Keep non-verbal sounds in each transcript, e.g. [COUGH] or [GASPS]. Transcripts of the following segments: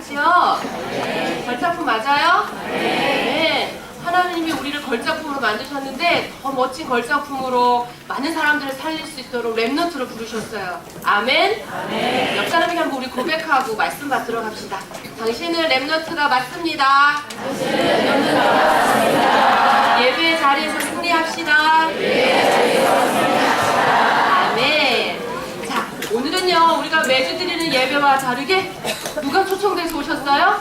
맞지요? 걸작품 맞아요? 네. 하나님이 우리를 걸작품으로 만드셨는데 더 멋진 걸작품으로 많은 사람들을 살릴 수 있도록 랩넌트로 부르셨어요. 아멘? 옆 사람에게 한번 우리 고백하고 말씀 받도록 합시다. 당신은 랩넌트가 맞습니다. 예배 자리에서 승리합시다. 아멘. 자, 오늘은요, 우리가 매주 드리는 예배와 다르게 누가 초청돼서 오셨어요?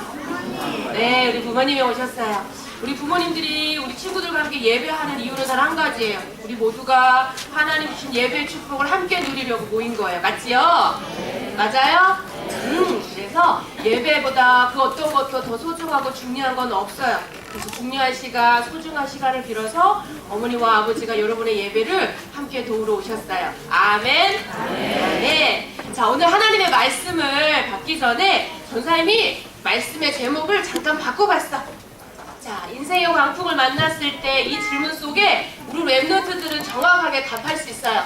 네, 우리 부모님이 오셨어요. 우리 부모님들이 우리 친구들과 함께 예배하는 이유는 단 한 가지예요. 우리 모두가 하나님 주신 예배의 축복을 함께 누리려고 모인 거예요. 맞지요? 맞아요? 음, 그래서 예배보다 그 어떤 것도 더 소중하고 중요한 건 없어요. 그래서 중요한 시간, 소중한 시간을 빌어서 어머니와 아버지가 여러분의 예배를 함께 도우러 오셨어요. 아멘. 네. 자, 오늘 하나님의 말씀을 받기 전에 전사님이 말씀의 제목을 잠깐 바꿔봤어. 자, 인생의 광풍을 만났을 때 이 질문 속에 우리 랩노트들은 정확하게 답할 수 있어요.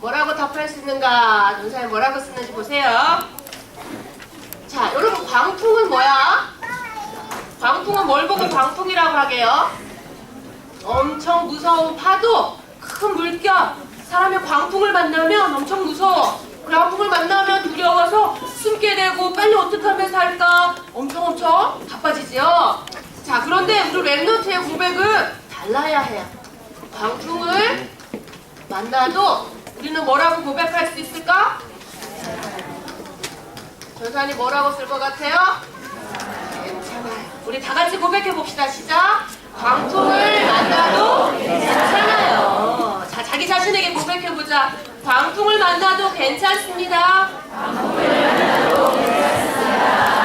뭐라고 답할 수 있는가? 전사님 뭐라고 쓰는지 보세요. 자, 여러분 광풍은 뭐야? 광풍은 뭘 보고 광풍이라고 하게요? 엄청 무서운 파도, 큰 물결, 사람의 광풍을 만나면 엄청 무서워. 광풍을 만나면 두려워서 숨게 되고 빨리 어떻게 하면 살까? 엄청 엄청 바빠지죠. 자, 그런데 우리 랩노트의 고백은 달라야 해요. 광풍을 만나도 우리는 뭐라고 고백할 수 있을까? 전사님 뭐라고 쓸 것 같아요? 괜찮아요. 우리 다 같이 고백해 봅시다. 시작. 광풍을 만나도 괜찮아요. 자, 자기 자신에게 고백해 보자. 광풍을 만나도 괜찮습니다.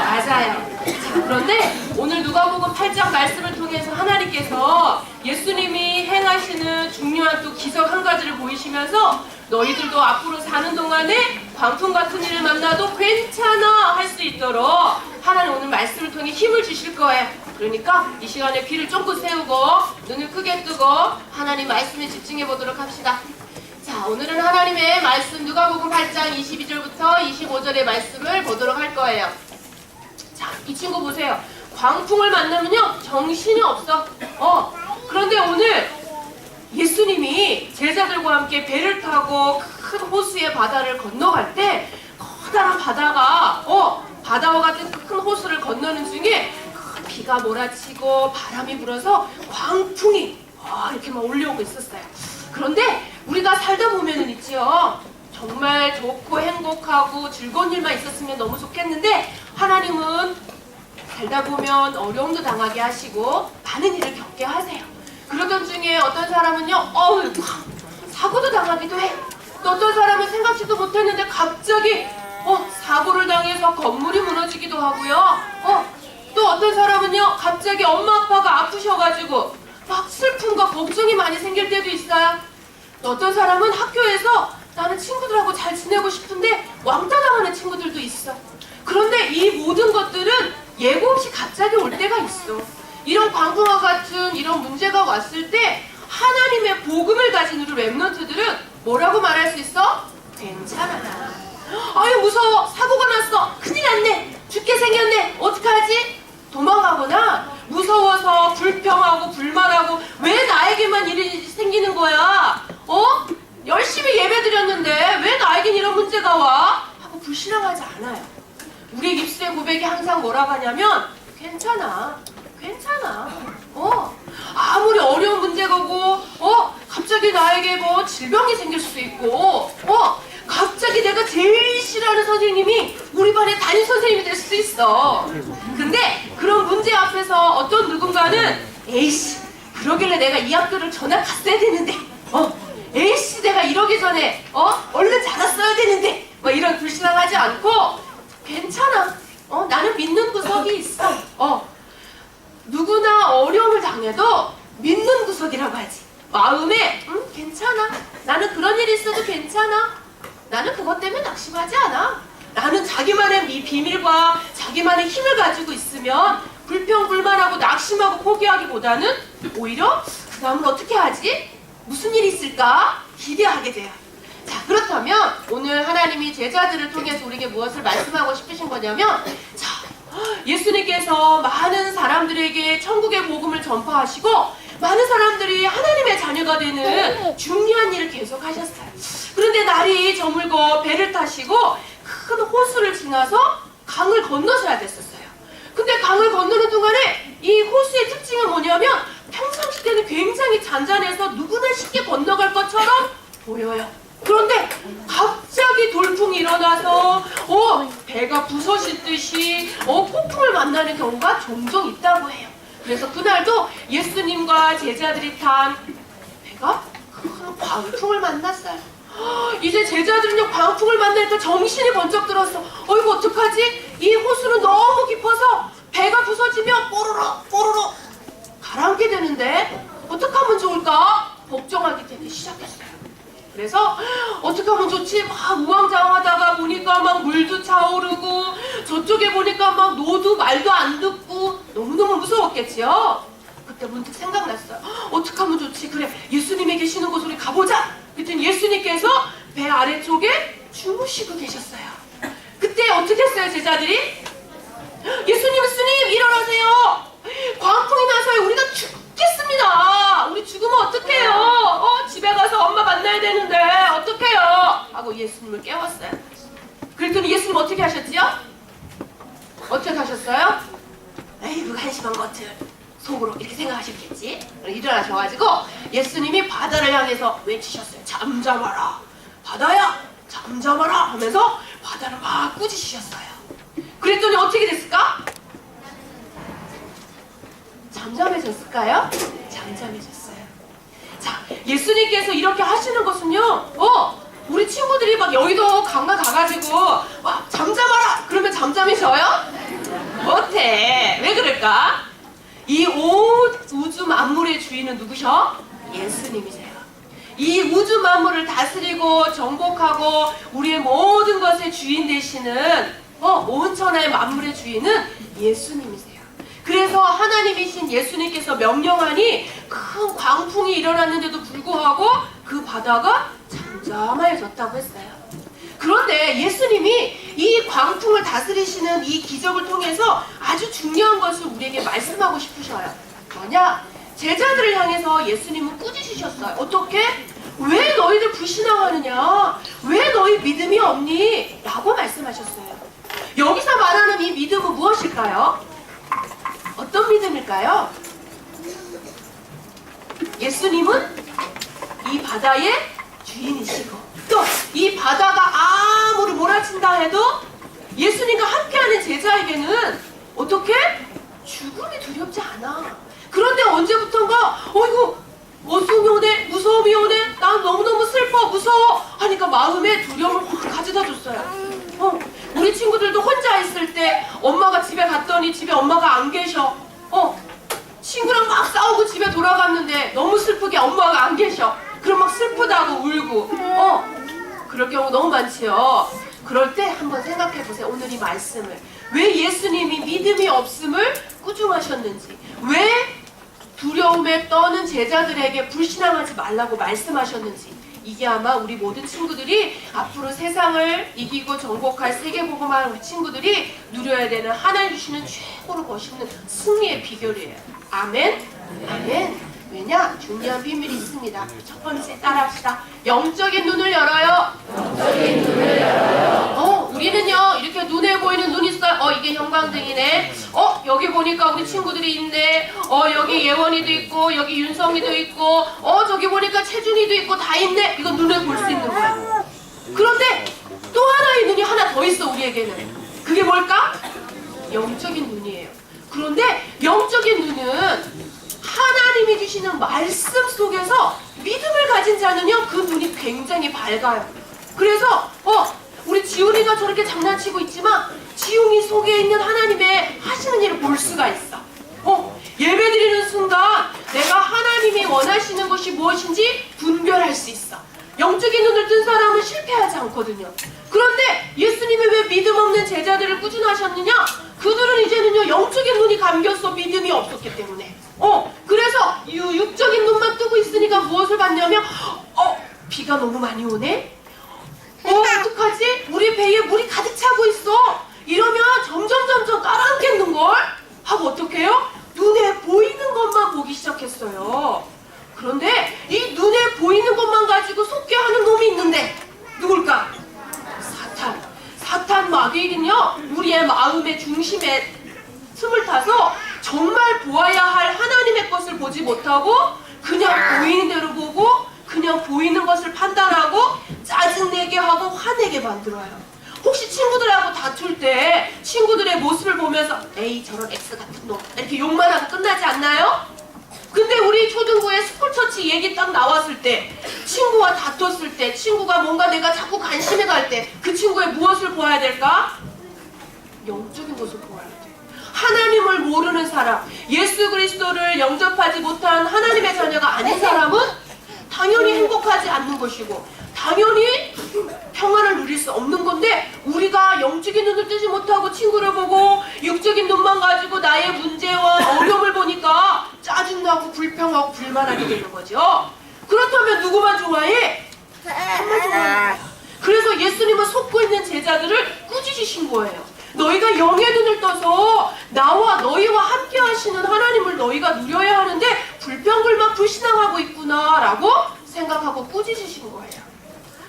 맞아요. 자, 그런데 오늘 누가복음 8장 말씀을 통해서 하나님께서 예수님이 행하시는 중요한 또 기적 한 가지를 보이시면서 너희들도 앞으로 사는 동안에 광풍 같은 일을 만나도 괜찮아 할 수 있도록 하나님 오늘 말씀을 통해 힘을 주실 거예요. 그러니까 이 시간에 귀를 쫑긋 세우고 뜨고 하나님 말씀에 집중해 보도록 합시다. 자, 오늘은 하나님의 말씀 누가복음 8장 22절부터 25절의 말씀을 보도록 할 거예요. 자, 이 친구 보세요. 광풍을 만나면요, 정신이 없어. 어, 그런데 오늘 예수님이 제자들과 함께 배를 타고 큰 호수의 바다를 건너갈 때 커다란 바다가, 어, 바다와 같은 큰 호수를 건너는 중에 큰 비가 몰아치고 바람이 불어서 광풍이 어, 이렇게 막 올려오고 있었어요. 그런데 우리가 살다 보면은 있지요. 정말 좋고 행복하고 즐거운 일만 있었으면 너무 좋겠는데 하나님은 살다 보면 어려움도 당하게 하시고 많은 일을 겪게 하세요. 그러던 중에 어떤 사람은요, 어우, 사고도 당하기도 해. 또 어떤 사람은 생각지도 못했는데 갑자기 어, 사고를 당해서 건물이 무너지기도 하고요. 어, 또 어떤 사람은요, 갑자기 엄마 아빠가 아프셔가지고 막 슬픔과 걱정이 많이 생길 때도 있어요. 또 어떤 사람은 학교에서 나는 친구들하고 잘 지내고 싶은데 왕따 당하는 친구들도 있어. 그런데 이 모든 것들은 예고 없이 갑자기 올 때가 있어. 이런 광풍과 같은 이런 문제가 왔을 때 하나님의 복음을 가진 우리 랩런트들은 뭐라고 말할 수 있어? 괜찮아. 아유 무서워 사고가 났어 큰일 났네 죽게 생겼네 어떡하지? 도망가거나 무서워서 불평하고 불만하고 왜 나에게만 일이 생기는 거야? 어? 열심히 예배 드렸는데 왜 나에겐 이런 문제가 와? 하고 불신앙하지 않아요. 우리 입술의 고백이 항상 뭐라고 하냐면 괜찮아. 괜찮아. 어. 아무리 어려운 문제가 오고 어? 갑자기 나에게 뭐 질병이 생길 수도 있고 어? 갑자기 내가 제일 싫어하는 선생님이 우리 반의 담임 선생님이 될 수도 있어. 근데 그런 문제 앞에서 어떤 누군가는 에이씨 그러길래 내가 이 학교를 전학 갔어야 되는데 어 에이씨 내가 이러기 전에 어 얼른 자랐어야 되는데 뭐 이런 불신앙하지 않고 괜찮아. 어 나는 믿는 구석이 있어. 어 누구나 어려움을 당해도 믿는 구석이라고 하지. 마음에 응 괜찮아. 나는 그런 일이 있어도 괜찮아. 나는 그것 때문에 낙심하지 않아 나는 자기만의 이 비밀과 자기만의 힘을 가지고 있으면 불평불만하고 낙심하고 포기하기보다는 오히려 그 다음은 어떻게 하지? 무슨 일이 있을까? 기대하게 돼요. 자, 그렇다면 오늘 하나님이 제자들을 통해서 우리에게 무엇을 말씀하고 싶으신 거냐면 자, 예수님께서 많은 사람들에게 천국의 복음을 전파하시고 많은 사람들이 하나님의 자녀가 되는 중요한 일을 계속 하셨어요. 그런데 날이 저물고 배를 타시고 큰 호수를 지나서 강을 건너셔야 됐었어요. 근데 강을 건너는 동안에 이 호수의 특징은 뭐냐면 평상시 때는 굉장히 잔잔해서 누구나 쉽게 건너갈 것처럼 보여요. 그런데 갑자기 돌풍이 일어나서 어 배가 부서지듯이 어 폭풍을 만나는 경우가 종종 있다고 해요. 그래서 그날도 예수님과 제자들이 탄 배가 큰 광풍을 만났어요. 헉, [GASPS] 이제 제자들은요 광풍을 만나니까 정신이 번쩍 들었어. 어이구 어떡하지? 이 호수는 너무 깊어서 배가 부서지면 뽀로로 뽀로로 가라앉게 되는데 어떻게 하면 좋을까? 걱정하게 되기 시작했어요. 그래서 [GASPS] 어떻게 하면 좋지? 막 우왕좌왕하다가 보니까 막 물도 차오르고 저쪽에 보니까 막 노도 말도 안 듣고 너무너무 무서웠겠지요. 그때 문득 생각났어요. [GASPS] 어떻게 하면 좋지? 그래 예수님이 계시는 곳으로 가보자. 그랬더니 예수님께서 배 아래쪽에 주무시고 계셨어요. 그때 어떻게 했어요 제자들이? 예수님 스님 일어나세요. 광풍이 나서 우리가 죽겠습니다. 우리 죽으면 어떡해요? 어, 집에 가서 엄마 만나야 되는데 어떡해요? 하고 예수님을 깨웠어요. 그랬더니 예수님 어떻게 하셨지요? 어떻게 하셨어요? 에이 그 한심한 것들 속으로 이렇게 생각하셨겠지? 일어나셔가지고 예수님이 바다를 향해서 외치셨어요. 잠잠하라. 바다야 잠잠하라 하면서 바다를 막 꾸짖으셨어요. 그랬더니 어떻게 됐을까? 잠잠해졌을까요? 잠잠해졌어요. 자, 예수님께서 이렇게 하시는 것은요, 어, 우리 친구들이 막 여의도 강가 가가지고, 와, 잠잠하라! 그러면 잠잠해져요? 못해. 왜 그럴까? 이온 우주 만물의 주인은 누구셔? 예수님이세요. 이 우주 만물을 다스리고 정복하고 우리의 모든 것의 주인 되시는 어, 온 천하의 만물의 주인은 예수님이세요. 그래서 하나님이신 예수님께서 명령하니 큰 광풍이 일어났는데도 불구하고 그 바다가 잠잠해졌다고 했어요. 그런데 예수님이 이 광풍을 다스리시는 이 기적을 통해서 아주 중요한 것을 우리에게 말씀하고 싶으셔요. 뭐냐? 제자들을 향해서 예수님은 꾸짖으셨어요. 어떻게? 왜 너희들 불신앙하느냐? 왜 너희 믿음이 없니? 라고 말씀하셨어요. 여기서 말하는 이 믿음은 무엇일까요? 어떤 믿음일까요? 예수님은 이 바다의 주인이시고 또 이 바다가 아무리 몰아친다 해도 예수님과 함께하는 제자에게는 어떻게 죽음이 두렵지 않아. 그런데 언제부턴가 어이구 어둠이 오네 무서움이 오네 난 너무너무 슬퍼 무서워 하니까 마음에 두려움을 확 가져다 줬어요. 어, 우리 친구들도 혼자 있을 때 엄마가 집에 갔더니 집에 엄마가 안 계셔. 어, 친구랑 막 싸우고 집에 돌아갔는데 너무 슬프게 엄마가 안 계셔. 그럼 막 슬프다고 울고. 어, 그럴 경우 너무 많지요. 그럴 때 한번 생각해 보세요. 오늘 이 말씀을. 왜 예수님이 믿음이 없음을 꾸중하셨는지. 왜 두려움에 떠는 제자들에게 불신앙하지 말라고 말씀하셨는지. 이게 아마 우리 모든 친구들이 앞으로 세상을 이기고 정복할 세계복음할 우리 친구들이 누려야 되는 하나님 주시는 최고로 멋있는 승리의 비결이에요. 아멘. 아멘. 왜냐? 중요한 비밀이 있습니다. 첫 번째 따라합시다. 영적인 눈을 열어요. 영적인 눈을 열어요. 어, 우리는요 이렇게 눈에 보이는 눈 있어요. 어, 이게 형광등이네. 어, 여기 보니까 우리 친구들이 있네. 어, 여기 예원이도 있고 여기 윤성이도 있고 어, 저기 보니까 채준이도 있고 다 있네. 이거 눈에 볼 수 있는 거야. 그런데 또 하나의 눈이 하나 더 있어 우리에게는. 그게 뭘까? 영적인 눈이에요. 그런데 영적인 눈은 하나님이 주시는 말씀 속에서 믿음을 가진 자는요 그 눈이 굉장히 밝아요. 그래서 어 우리 지훈이가 저렇게 장난치고 있지만 지훈이 속에 있는 하나님의 하시는 일을 볼 수가 있어. 어 예배 드리는 순간 내가 하나님이 원하시는 것이 무엇인지 분별할 수 있어. 영적인 눈을 뜬 사람은 실패하지 않거든요. 그런데 예수님이 왜 믿음 없는 제자들을 꾸준하셨느냐? 그들은 이제는요 영적인 눈이 감겼어 믿음이 없었기 때문에. 어, 그래서 유육적인 눈만 뜨고 있으니까 무엇을 봤냐면 어, 비가 너무 많이 오네. 어, 어떡하지? 우리 배에 물이 가득 차고 있어. 이러면 점점 점점 가라앉겠는 걸 하고 어떡해요? 눈에 보이는 것만 보기 시작했어요. 그런데 이 눈에 보이는 것만 가지고 속게하는 놈이 있는데 누굴까? 사탄. 사탄 마귀는요 우리의 마음의 중심에 못하고 그냥 보이는 대로 보고 그냥 보이는 것을 판단하고 짜증내게 하고 화내게 만들어요. 혹시 친구들하고 다툴 때 친구들의 모습을 보면서 에이 저런 X 같은 놈 이렇게 욕만 하고 끝나지 않나요? 근데 우리 초등부에 스쿨처치 얘기 딱 나왔을 때 친구와 다퉜을 때 친구가 뭔가 내가 자꾸 관심이 갈 때 그 친구의 무엇을 보아야 될까? 영적인 것을 보아야 돼. 하나님을 모르는 사람, 예수 그리스도를 영접하지 못한 하나님의 자녀가 아닌 사람은 당연히 행복하지 않는 것이고 당연히 평안을 누릴 수 없는 건데 우리가 영적인 눈을 뜨지 못하고 친구를 보고 육적인 눈만 가지고 나의 문제와 어려움을 보니까 짜증나고 불평하고 불만하게 되는 거죠. 그렇다면 누구만 좋아해? 정말 좋아해요. 그래서 예수님은 속고 있는 제자들을 꾸짖으신 거예요. 너희가 영의 눈을 떠서 나와 너희와 함께 하시는 하나님을 너희가 누려야 하는데 불평불만 불신앙하고 있구나라고 생각하고 꾸짖으신 거예요.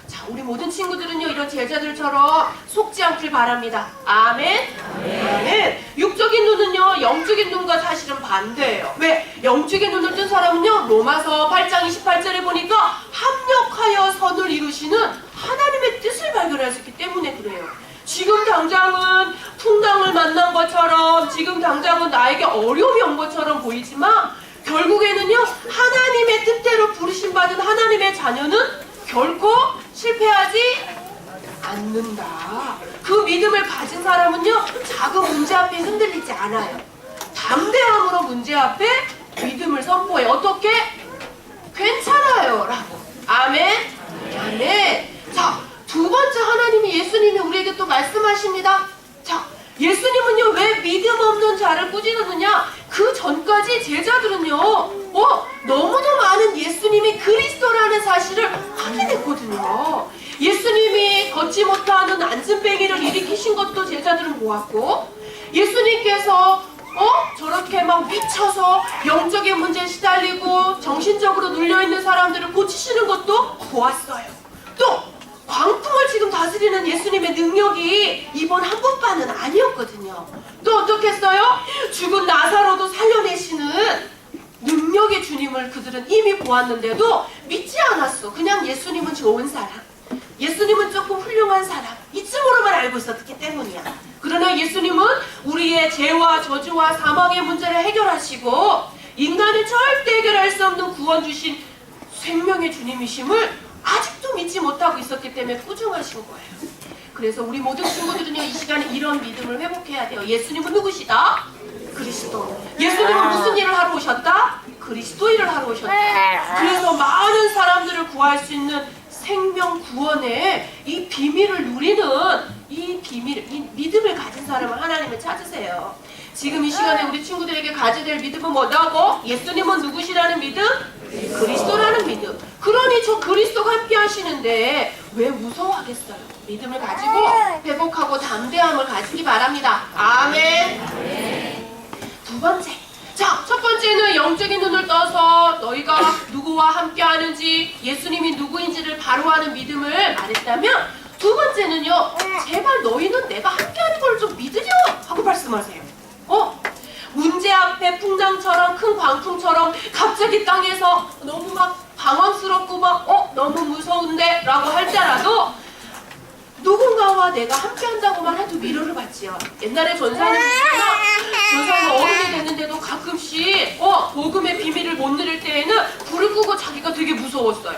자, 우리 모든 친구들은요, 이런 제자들처럼 속지 않길 바랍니다. 아멘? 아멘. 육적인 눈은요, 영적인 눈과 사실은 반대예요. 왜? 영적인 눈을 뜬 사람은요, 로마서 8장 28절에 보니까 합력하여 선을 이루시는 하나님의 뜻을 발견하셨기 때문에 그래요. 지금 당장은 풍랑을 만난 것처럼, 지금 당장은 나에게 어려움이 온 것처럼 보이지만, 결국에는요, 하나님의 뜻대로 부르심 받은 하나님의 자녀는 결코 실패하지 않는다. 그 믿음을 가진 사람은요, 작은 문제 앞에 흔들리지 않아요. 담대함으로 문제 앞에 믿음을 선포해. 어떻게? 괜찮아요. 라고. 아멘. 아멘. 자, 두 번째 하나님이 예수님이 우리에게 또 말씀하십니다. 자, 예수님은요, 왜 믿음 없는 자를 꾸짖느냐? 그 전까지 제자들은요, 어, 너무도 많은 예수님이 그리스도라는 사실을 확인했거든요. 예수님이 걷지 못하는 안진뱅이를 일으키신 것도 제자들은 보았고, 예수님께서 어? 저렇게 막 미쳐서 영적인 문제에 시달리고 정신적으로 눌려있는 사람들을 고치시는 것도 보았어요. 또 광풍을 지금 다스리는 예수님의 능력이 이번 한번만은 아니었거든요. 또 어떻게 했어요? 죽은 나사로도 살려내시는 능력의 주님을 그들은 이미 보았는데도 믿지 않았어. 그냥 예수님은 좋은 사람. 예수님은 조금 훌륭한 사람. 이쯤으로만 알고 있었기 때문이야. 그러나 예수님은 우리의 죄와 저주와 사망의 문제를 해결하시고 인간이 절대 해결할 수 없는 구원 주신 생명의 주님이심을 아직도 믿지 못하고 있었기 때문에 꾸중하신 거예요. 그래서 우리 모든 친구들은요 이 시간에 이런 믿음을 회복해야 돼요. 예수님은 누구시다? 그리스도. 예수님은 무슨 일을 하러 오셨다? 그리스도 일을 하러 오셨다. 그래서 많은 사람들을 구할 수 있는 생명 구원의 이 비밀을 누리는 이 비밀, 이 믿음을 가진 사람을 하나님을 찾으세요. 지금 이 시간에 우리 친구들에게 가져야 될 믿음은 뭐다고? 예수님은 누구시라는 믿음? 그리스도라는 믿음. 그러니 저 그리스도가 함께 하시는데 왜 무서워하겠어요? 믿음을 가지고 회복하고 담대함을 가지기 바랍니다. 아멘. 두 번째. 자, 첫 번째는 영적인 눈을 떠서 너희가 누구와 함께 하는지 예수님이 누구인지를 바로 아는 믿음을 말했다면 두 번째는요. 제발 너희는 내가 함께 하는 걸 좀 믿으려 하고 말씀하세요. 어? 풍랑처럼 큰 광풍처럼 갑자기 땅에서 너무 막 당황스럽고 막 어? 너무 무서운데? 라고 할 때라도 누군가와 내가 함께 한다고만 해도 위로를 받지요. 옛날에 전사는 전사는 어른이 됐는데도 가끔씩 어 복음의 비밀을 못 누릴 때에는 불을 끄고 자기가 되게 무서웠어요.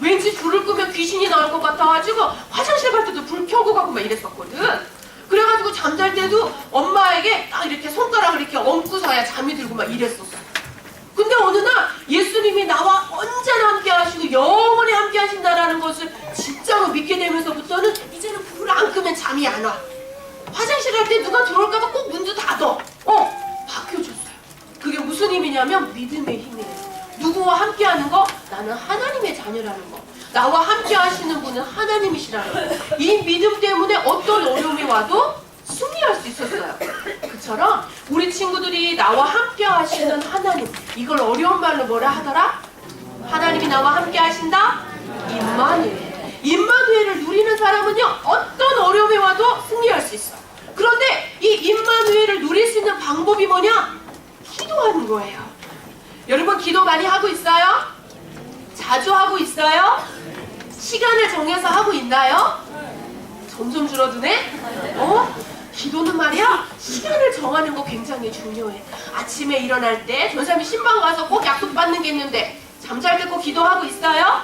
왠지 불을 끄면 귀신이 나올 것 같아가지고 화장실 갈 때도 불 켜고 가고 막 이랬었거든. 그래가지고 잠잘 때도 엄마에게 딱 이렇게 손가락을 이렇게 얹고서야 잠이 들고 막 이랬었어. 근데 어느 날 예수님이 나와 언제나 함께 하시고 영원히 함께 하신다라는 것을 진짜로 믿게 되면서부터는 이제는 불을 안 끄면 잠이 안 와. 화장실 갈 때 누가 들어올까봐 꼭 문도 닫어. 어, 바뀌어줬어요. 그게 무슨 힘이냐면 믿음의 힘이에요. 누구와 함께 하는 거? 나는 하나님의 자녀라는 거. 나와 함께 하시는 분은 하나님이시라는 거. 이 믿음 때문에 어떤 어려움이 와도 승리할 수 있었어요. 그처럼 우리 친구들이 나와 함께 하시는 하나님. 이걸 어려운 말로 뭐라 하더라? 하나님이 나와 함께 하신다? 임마누엘. 임마누엘을 누리는 사람은요 어떤 어려움이 와도 승리할 수 있어. 그런데 이 임마누엘을 누릴 수 있는 방법이 뭐냐? 기도하는 거예요. 여러분 기도 많이 하고 있어요? 자주 하고 있어요? 시간을 정해서 하고 있나요? 점점 줄어드네? 어? 기도는 말이야 시간을 정하는 거 굉장히 중요해 아침에 일어날 때 전사님이 신방 가서 꼭 약속 받는 게 있는데 잠잘 때 꼭 기도하고 있어요?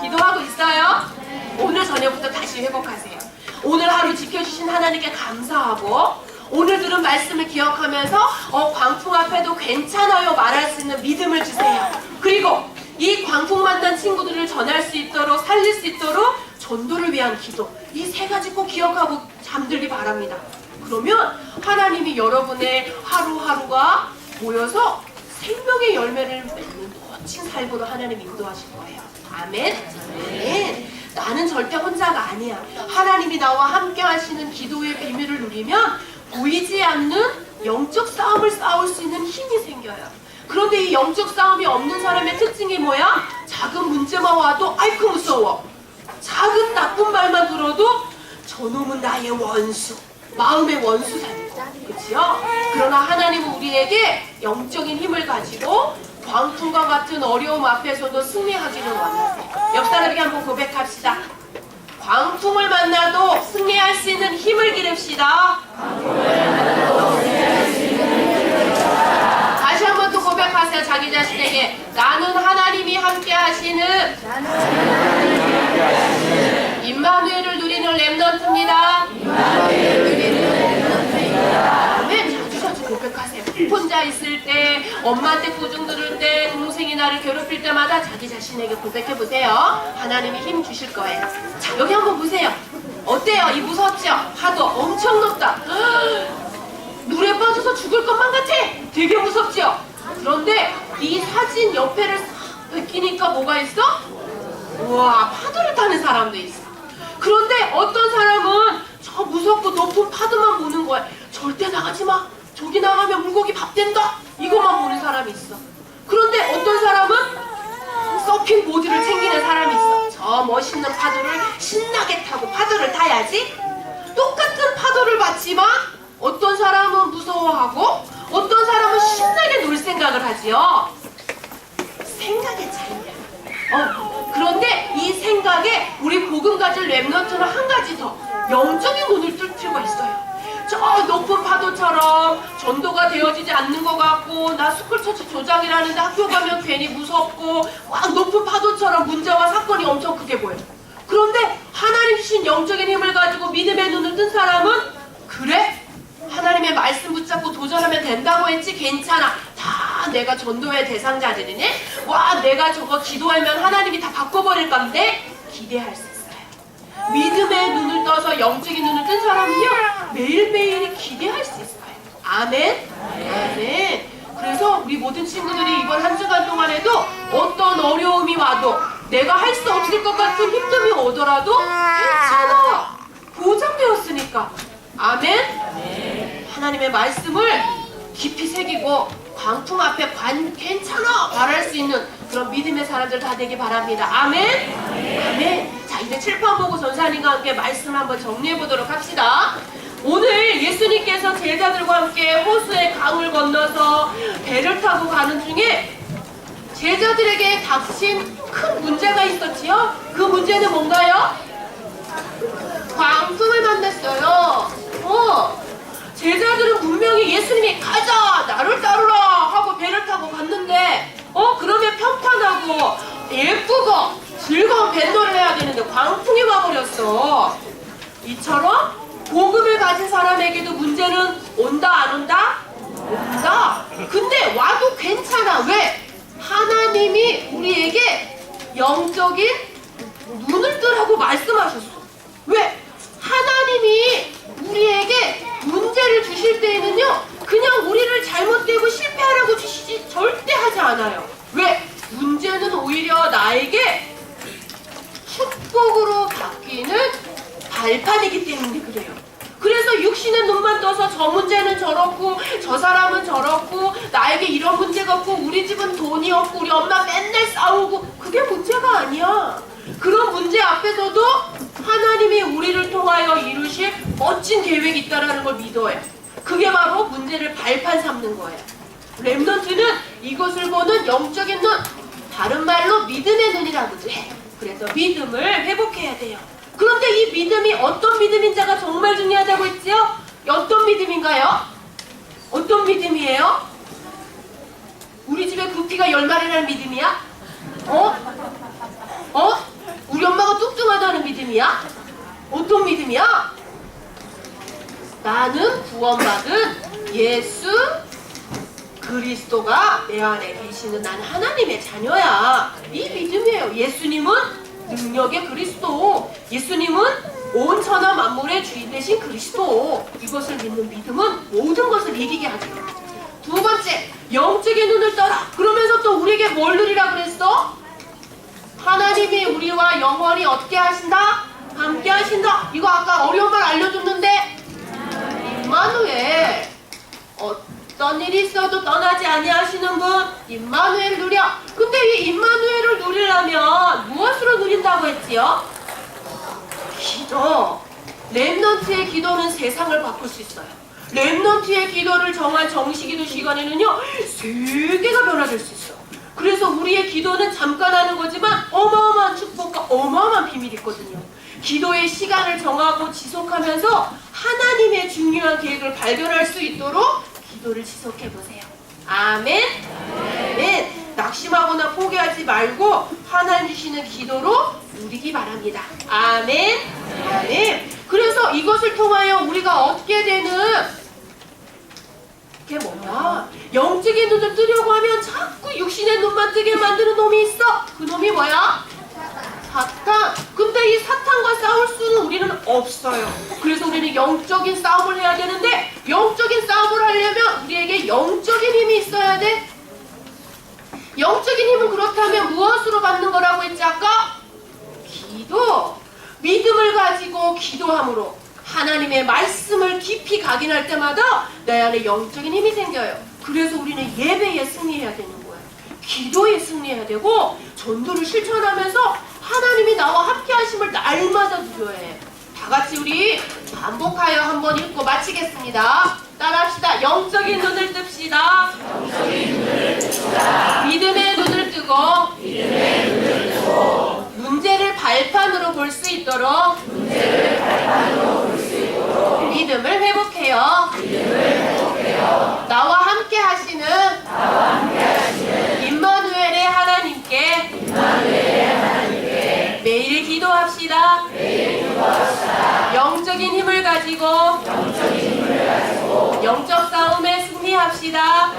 기도하고 있어요? 오늘 저녁부터 다시 회복하세요 오늘 하루 지켜주신 하나님께 감사하고 오늘 들은 말씀을 기억하면서 어, 광풍 앞에도 괜찮아요 말할 수 있는 믿음을 주세요 그리고 이 광풍 만난 친구들을 전할 수 있도록 살릴 수 있도록 전도를 위한 기도 이 세 가지 꼭 기억하고 잠들기 바랍니다. 그러면 하나님이 여러분의 하루하루가 모여서 생명의 열매를 맺는 멋진 삶으로 하나님 인도하실 거예요. 아멘. 아멘. 나는 절대 혼자가 아니야. 하나님이 나와 함께 하시는 기도의 비밀을 누리면 보이지 않는 영적 싸움을 싸울 수 있는 힘이 생겨요. 그런데 이 영적 싸움이 없는 사람의 특징이 뭐야? 작은 문제만 와도 아이고 무서워. 작은 나쁜 말만 들어도 저놈은 나의 원수, 마음의 원수다니고, 그치요? 그러나 하나님은 우리에게 영적인 힘을 가지고 광풍과 같은 어려움 앞에서도 승리하기를 원하세요. 옆 사람에게 한번 고백합시다. 광풍을 만나도 승리할 수 있는 힘을 기릅시다. 다시 한 번 또 자기 자신에게 나는 하나님이 함께 하시는 임마누엘을 누리는 렘넌트입니다. 아멘. 자주 자주 고백하세요. 혼자 있을 때, 엄마한테 고중 들을 때, 동생이 나를 괴롭힐 때마다 자기 자신에게 고백해 보세요. 하나님이 힘 주실 거예요. 자, 여기 한번 보세요. 어때요? 이 무섭죠? 파도 엄청 높다. [GASPS] 물에 빠져서 죽을 것만 같아. 되게 무섭죠? 그런데 이 사진 옆에를 싹 베끼니까 뭐가 있어? 우와, 파도를 타는 사람도 있어. 그런데 어떤 사람은 저 무섭고 높은 파도만 보는 거야. 절대 나가지 마. 저기 나가면 물고기 밥 된다. 이것만 보는 사람이 있어. 그런데 어떤 사람은 서핑 보드를 챙기는 사람이 있어. 저 멋있는 파도를 신나게 타고 파도를 타야지. 똑같은 파도를 봤지만 어떤 사람은 무서워하고 어떤 사람은 신나게 놀 생각을 하지요. 생각의 차이야. 어, 그런데 이 생각에 우리 복음 가진 랩런트는 한 가지 더 영적인 눈을 뜰 필요가 있어요. 저 높은 파도처럼 전도가 되어지지 않는 것 같고 나 스쿨처치 조장이라는데 학교 가면 괜히 무섭고 막 높은 파도처럼 문제와 사건이 엄청 크게 보여. 그런데 하나님 주신 영적인 힘을 가지고 믿음의 눈을 뜬 사람은 그래? 하나님의 말씀 붙잡고 도전하면 된다고 했지? 괜찮아. 다 내가 전도의 대상자들이네 와 내가 저거 기도하면 하나님이 다 바꿔버릴 건데? 기대할 수 있어요. 믿음의 눈을 떠서 영적인 눈을 뜬 사람은요 매일매일이 기대할 수 있어요. 아멘? 아멘. 그래서 우리 모든 친구들이 이번 한 주간 동안에도 어떤 어려움이 와도 내가 할 수 없을 것 같은 힘듦이 오더라도 괜찮아 보장되었으니까. 아멘 하나님의 말씀을 깊이 새기고 광풍 앞에 관, 괜찮아 말할 수 있는 그런 믿음의 사람들 다 되기 바랍니다. 아멘. 아멘. 자 이제 칠판 보고 전사님과 함께 말씀 한번 정리해 보도록 합시다. 오늘 예수님께서 제자들과 함께 호수의 강을 건너서 배를 타고 가는 중에 제자들에게 닥친 큰 문제가 있었지요. 그 문제는 뭔가요? 광풍을 만났어요. 어. 제자들은 분명히 예수님이 가자 나를 따르라 하고 배를 타고 갔는데 어 그러면 평탄하고 예쁘고 즐거운 뱃놀을 해야 되는데 광풍이 와버렸어 이처럼 복음을 가진 사람에게도 문제는 온다 안 온다? 온다 근데 와도 괜찮아 왜? 하나님이 우리에게 영적인 눈을 뜨라고 말씀하셨어 왜? 하나님이 우리에게 문제를 주실 때에는요, 그냥 우리를 잘못되고 실패하라고 주시지 절대 하지 않아요. 왜? 문제는 오히려 나에게 축복으로 바뀌는 발판이기 때문에 그래요. 그래서 육신의 눈만 떠서 저 문제는 저렇고 저 사람은 저렇고 나에게 이런 문제가 없고 우리 집은 돈이 없고 우리 엄마 맨날 싸우고 그게 문제가 아니야. 그런 문제 앞에서도 하나님이 우리를 통하여 이루실 멋진 계획이 있다는 걸 믿어요. 그게 바로 문제를 발판 삼는 거예요. 렘넌트는 이것을 보는 영적인 눈, 다른 말로 믿음의 눈이라고도 해. 그래서 믿음을 회복해야 돼요. 그런데 이 믿음이 어떤 믿음인자가 정말 중요하다고 했지요? 어떤 믿음인가요? 어떤 믿음이에요? 우리 집에 구피가 열 마리라는 믿음이야? 어? 어? 우리 엄마가 뚱뚱하다는 믿음이야? 어떤 믿음이야? 나는 구원받은 예수 그리스도가 내 안에 계시는 나는 하나님의 자녀야. 이 믿음이에요. 예수님은 능력의 그리스도. 예수님은 온 천하 만물의 주인 되신 그리스도. 이것을 믿는 믿음은 모든 것을 이기게 하죠. 두 번째, 영적인 눈을 떠라. 그러면서 또 우리에게 뭘 누리라 그랬어? 하나님이 우리와 영원히 어떻게 하신다? 함께 하신다. 이거 아까 어려운 말 알려줬는데 임마누엘 어떤 일이 있어도 떠나지 아니하시는 분 임마누엘 누려. 근데 이 임마누엘을 누리려면 무엇으로 누린다고 했지요? 기도. 렘넌트의 기도는 세상을 바꿀 수 있어요. 렘넌트의 기도를 정한 정시기도 시간에는요 세계가 변화될 수 있어. 그래서 우리의 기도는 잠깐 하는 거지만 어마어마한 축복과 어마어마한 비밀이 있거든요. 기도의 시간을 정하고 지속하면서 하나님의 중요한 계획을 발견할 수 있도록 기도를 지속해 보세요. 아멘. 아멘. 낙심하거나 포기하지 말고 하나님 주시는 기도로 누리기 바랍니다. 아멘. 아멘. 그래서 이것을 통하여 우리가 얻게 되는 그게 뭐야? 영적인 눈을 뜨려고 하면 자꾸 육신의 눈만 뜨게 만드는 놈이 있어. 그 놈이 뭐야? 사탄. 근데 이 사탄과 싸울 수는 우리는 없어요. 그래서 우리는 영적인 싸움을 해야 되는데 영적인 싸움을 하려면 우리에게 영적인 힘이 있어야 돼. 영적인 힘은 그렇다면 무엇으로 받는 거라고 했지 아까? 기도. 믿음을 가지고 기도함으로 하나님의 말씀을 깊이 각인할 때마다 내 안에 영적인 힘이 생겨요. 그래서 우리는 예배에 승리해야 되는 거예요. 기도에 승리해야 되고 전도를 실천하면서 하나님이 나와 함께 하심을 날마다 누려야 해요. 다 같이 우리 반복하여 한번 읽고 마치겠습니다. 따라합시다. 영적인 눈을 뜹시다. 믿음의 눈을 뜨고 문제를 발판으로 볼 수 있도록 믿음을 회복해요. 나와 함께 하시는 임마누엘의 하나님께 매일 기도합시다. 영적인 힘을 가지고 영적 싸움에 승리합시다.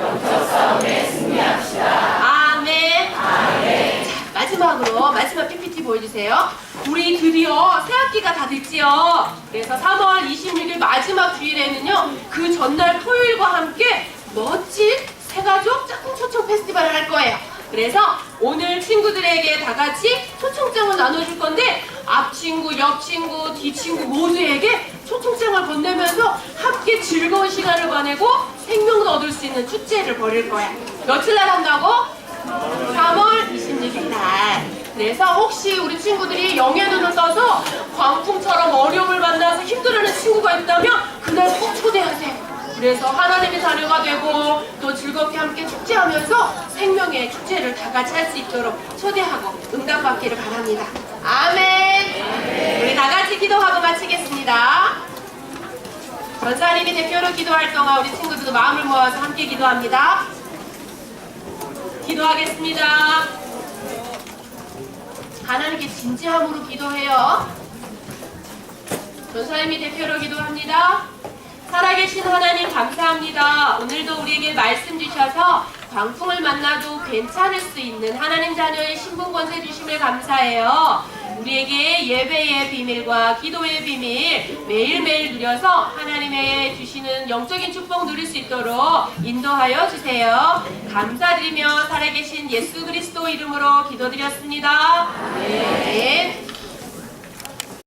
아멘. 자, 마지막으로 마지막 PPT 보여주세요. 우리 드디어 새학기가 다 됐지요. 그래서 3월 26일 마지막 주일에는요. 그 전날 토요일과 함께 멋진 새가족 짝꿍 초청 페스티벌을 할 거예요. 그래서 오늘 친구들에게 다 같이 초청장을 나눠줄 건데 앞 친구, 옆 친구, 뒤 친구 모두에게 초청장을 건네면서 함께 즐거운 시간을 보내고 생명을 얻을 수 있는 축제를 벌일 거야. 며칠 날 한다고? 3월 26일 날. 그래서 혹시 우리 친구들이 영의 눈을 떠서 광풍처럼 어려움을 만나서 힘들어하는 친구가 있다면 그날 꼭 초대하세요. 그래서 하나님의 자녀가 되고 또 즐겁게 함께 축제하면서 생명의 축제를 다 같이 할 수 있도록 초대하고 응답받기를 바랍니다. 아멘. 우리 다 같이 기도하고 마치겠습니다. 전사님이 대표로 기도할 동안 우리 친구들도 마음을 모아서 함께 기도합니다. 기도하겠습니다. 하나님께 진지함으로 기도해요. 전사님이 대표로 기도합니다. 살아계신 하나님 감사합니다. 오늘도 우리에게 말씀 주셔서 광풍을 만나도 괜찮을 수 있는 하나님 자녀의 신분 권 세 주심을 감사해요. 우리에게 예배의 비밀과 기도의 비밀 매일매일 누려서 하나님의 주시는 영적인 축복 누릴 수 있도록 인도하여 주세요. 감사드리며 살아계신 예수 그리스도 이름으로 기도드렸습니다. 네.